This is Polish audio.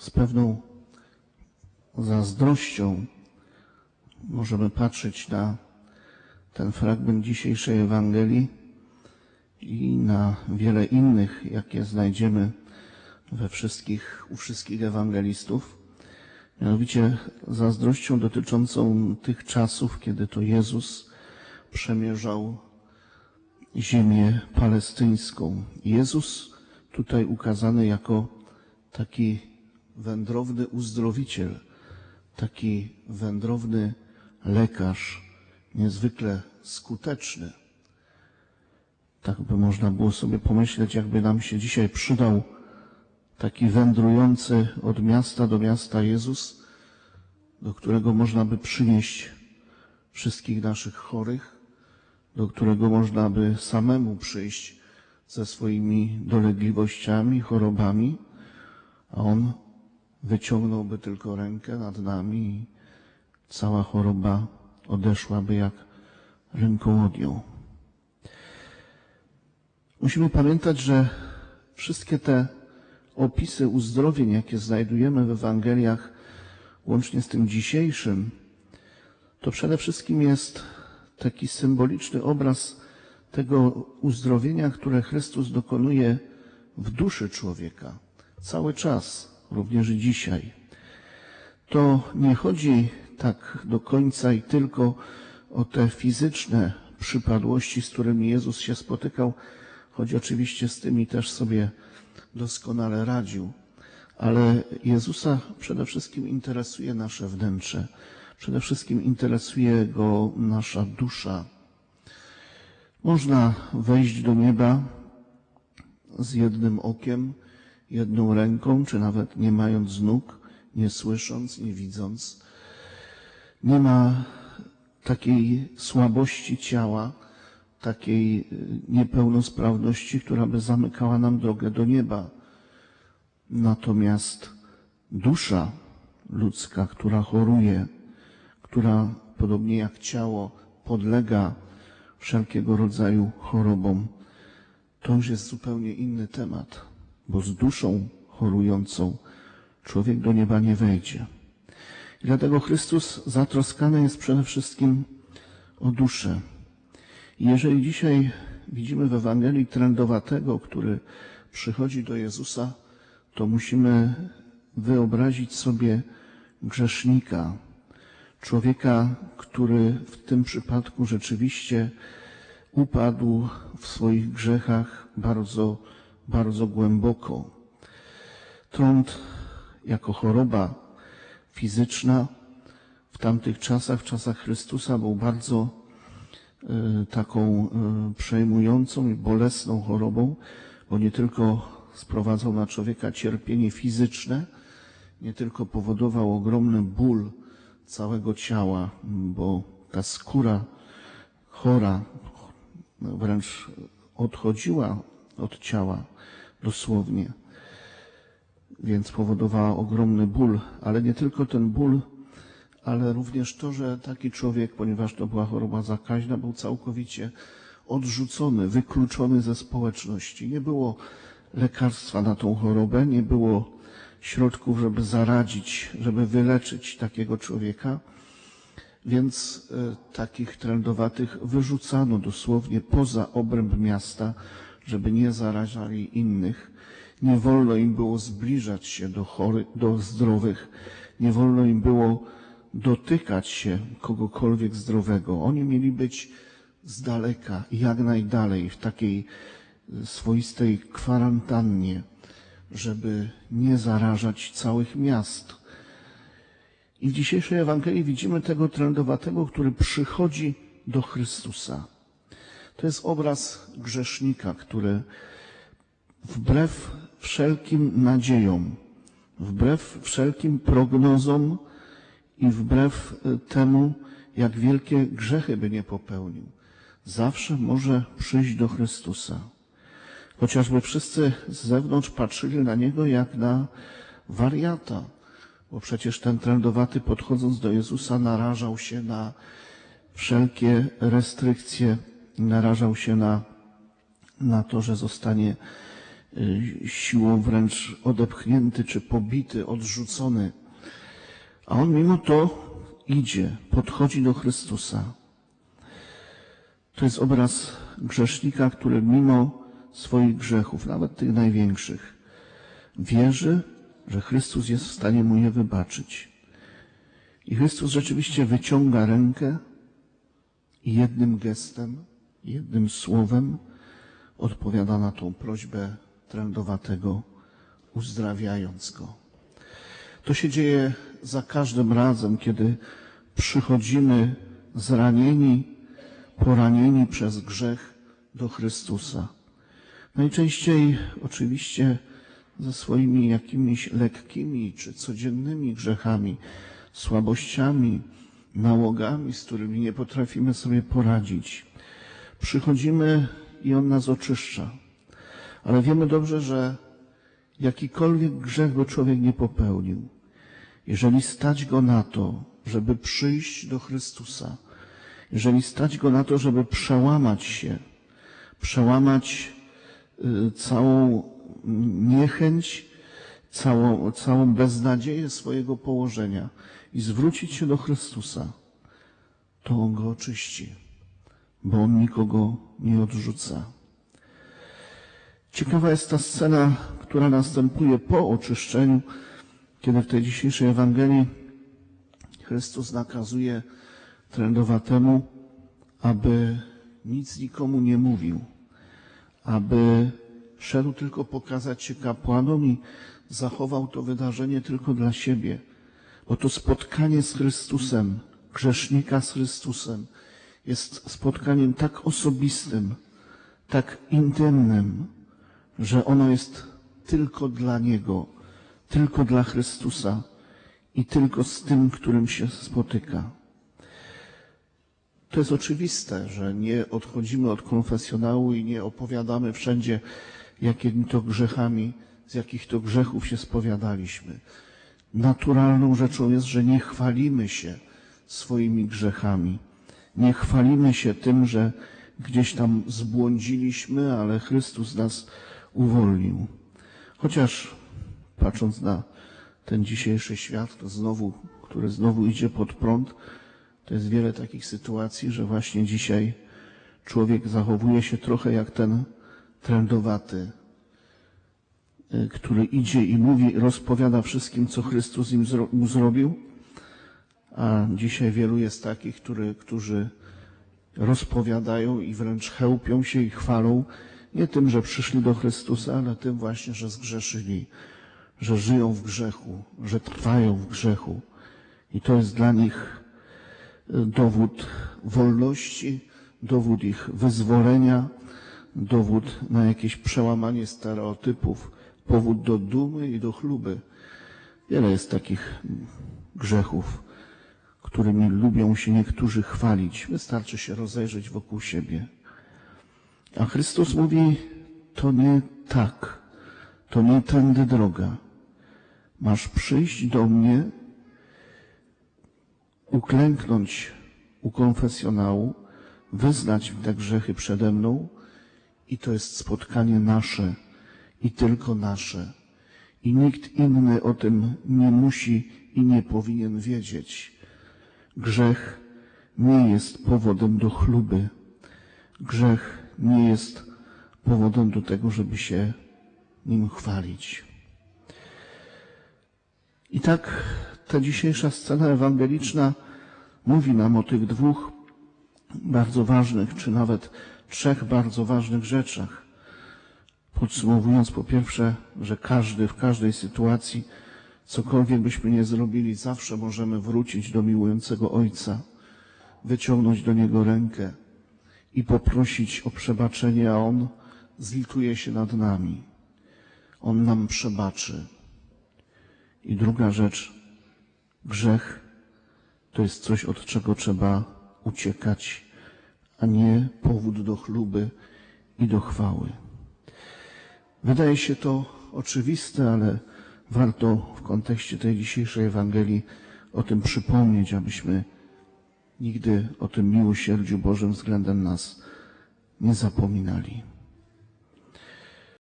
z pewną zazdrością możemy patrzeć na ten fragment dzisiejszej Ewangelii i na wiele innych, jakie znajdziemy we wszystkich, u wszystkich ewangelistów. Mianowicie zazdrością dotyczącą tych czasów, kiedy to Jezus przemierzał ziemię palestyńską. Jezus tutaj ukazany jako taki wędrowny uzdrowiciel, taki wędrowny lekarz, niezwykle skuteczny. Tak by można było sobie pomyśleć, jakby nam się dzisiaj przydał taki wędrujący od miasta do miasta Jezus, do którego można by przynieść wszystkich naszych chorych, do którego można by samemu przyjść ze swoimi dolegliwościami, chorobami, a on wyciągnąłby tylko rękę nad nami i cała choroba odeszłaby jak ręką odjął. Musimy pamiętać, że wszystkie te opisy uzdrowień, jakie znajdujemy w Ewangeliach, łącznie z tym dzisiejszym, to przede wszystkim jest taki symboliczny obraz tego uzdrowienia, które Chrystus dokonuje w duszy człowieka. Cały czas, również dzisiaj. To nie chodzi tak do końca i tylko o te fizyczne przypadłości, z którymi Jezus się spotykał, choć oczywiście z tymi też sobie doskonale radził. Ale Jezusa przede wszystkim interesuje nasze wnętrze. Przede wszystkim interesuje go nasza dusza. Można wejść do nieba z jednym okiem, jedną ręką, czy nawet nie mając nóg, nie słysząc, nie widząc. Nie ma takiej słabości ciała, takiej niepełnosprawności, która by zamykała nam drogę do nieba. Natomiast dusza ludzka, która choruje, która podobnie jak ciało podlega wszelkiego rodzaju chorobom, to już jest zupełnie inny temat, bo z duszą chorującą człowiek do nieba nie wejdzie. I dlatego Chrystus zatroskany jest przede wszystkim o duszę. I jeżeli dzisiaj widzimy w Ewangelii trędowatego, który przychodzi do Jezusa, to musimy wyobrazić sobie grzesznika, człowieka, który w tym przypadku rzeczywiście upadł w swoich grzechach bardzo, bardzo głęboko. Trąd jako choroba fizyczna w tamtych czasach, w czasach Chrystusa był bardzo y, taką y, przejmującą i bolesną chorobą, bo nie tylko sprowadzał na człowieka cierpienie fizyczne, nie tylko powodował ogromny ból całego ciała, bo ta skóra chora wręcz odchodziła od ciała dosłownie, więc powodowała ogromny ból, ale nie tylko ten ból, ale również to, że taki człowiek, ponieważ to była choroba zakaźna, był całkowicie odrzucony, wykluczony ze społeczności. Nie było lekarstwa na tą chorobę, nie było środków, żeby zaradzić, żeby wyleczyć takiego człowieka. Więc e, takich trędowatych wyrzucano dosłownie poza obręb miasta, żeby nie zarażali innych. Nie wolno im było zbliżać się do chorych, do zdrowych. Nie wolno im było dotykać się kogokolwiek zdrowego. Oni mieli być z daleka, jak najdalej, w takiej swoistej kwarantannie, żeby nie zarażać całych miast. I w dzisiejszej Ewangelii widzimy tego trędowatego, który przychodzi do Chrystusa. To jest obraz grzesznika, który wbrew wszelkim nadziejom, wbrew wszelkim prognozom i wbrew e, temu, jak wielkie grzechy by nie popełnił, zawsze może przyjść do Chrystusa. Chociażby wszyscy z zewnątrz patrzyli na niego jak na wariata, bo przecież ten trędowaty podchodząc do Jezusa narażał się na wszelkie restrykcje, narażał się na, na to, że zostanie y, siłą wręcz odepchnięty czy pobity, odrzucony. A on mimo to idzie, podchodzi do Chrystusa. To jest obraz grzesznika, który mimo swoich grzechów, nawet tych największych, wierzy, że Chrystus jest w stanie mu je wybaczyć. I Chrystus rzeczywiście wyciąga rękę i jednym gestem, jednym słowem odpowiada na tą prośbę trędowatego, uzdrawiając go. To się dzieje za każdym razem, kiedy przychodzimy zranieni, poranieni przez grzech do Chrystusa. Najczęściej oczywiście ze swoimi jakimiś lekkimi czy codziennymi grzechami, słabościami, nałogami, z którymi nie potrafimy sobie poradzić. Przychodzimy i On nas oczyszcza. Ale wiemy dobrze, że jakikolwiek grzech by człowiek nie popełnił, jeżeli stać go na to, żeby przyjść do Chrystusa, jeżeli stać go na to, żeby przełamać się, przełamać y, całą niechęć, całą, całą beznadzieję swojego położenia i zwrócić się do Chrystusa, to On go oczyści, bo On nikogo nie odrzuca. Ciekawa jest ta scena, która następuje po oczyszczeniu, kiedy w tej dzisiejszej Ewangelii Chrystus nakazuje trędowatemu, aby nic nikomu nie mówił, aby szedł tylko pokazać się kapłanom i zachował to wydarzenie tylko dla siebie, bo to spotkanie z Chrystusem, grzesznika z Chrystusem, jest spotkaniem tak osobistym, tak intymnym, że ono jest tylko dla Niego, tylko dla Chrystusa i tylko z tym, którym się spotyka. To jest oczywiste, że nie odchodzimy od konfesjonału i nie opowiadamy wszędzie, jakimi to grzechami, z jakich to grzechów się spowiadaliśmy. Naturalną rzeczą jest, że nie chwalimy się swoimi grzechami. Nie chwalimy się tym, że gdzieś tam zbłądziliśmy, ale Chrystus nas uwolnił. Chociaż patrząc na ten dzisiejszy świat, to znowu, który znowu idzie pod prąd, to jest wiele takich sytuacji, że właśnie dzisiaj człowiek zachowuje się trochę jak ten trędowaty, y, który idzie i mówi, rozpowiada wszystkim, co Chrystus im zro, mu zrobił, a dzisiaj wielu jest takich, który, którzy rozpowiadają i wręcz chełpią się i chwalą nie tym, że przyszli do Chrystusa, ale tym właśnie, że zgrzeszyli, że żyją w grzechu, że trwają w grzechu. I to jest dla nich y, dowód wolności, dowód ich wyzwolenia, dowód na jakieś przełamanie stereotypów, powód do dumy i do chluby. Wiele jest takich grzechów, którymi lubią się niektórzy chwalić. Wystarczy się rozejrzeć wokół siebie. A Chrystus mówi, to nie tak, to nie tędy droga. Masz przyjść do mnie, uklęknąć u konfesjonału, wyznać te grzechy przede mną i to jest spotkanie nasze i tylko nasze. I nikt inny o tym nie musi i nie powinien wiedzieć. Grzech nie jest powodem do chluby. Grzech nie jest powodem do tego, żeby się nim chwalić. I tak ta dzisiejsza scena ewangeliczna mówi nam o tych dwóch bardzo ważnych, czy nawet trzech bardzo ważnych rzeczach. Podsumowując po pierwsze, że każdy w każdej sytuacji, cokolwiek byśmy nie zrobili, zawsze możemy wrócić do miłującego Ojca, wyciągnąć do Niego rękę i poprosić o przebaczenie, a On zlituje się nad nami. On nam przebaczy. I druga rzecz, grzech to jest coś, od czego trzeba uciekać, a nie powód do chluby i do chwały. Wydaje się to oczywiste, ale warto w kontekście tej dzisiejszej Ewangelii o tym przypomnieć, abyśmy nigdy o tym miłosierdziu Bożym względem nas nie zapominali.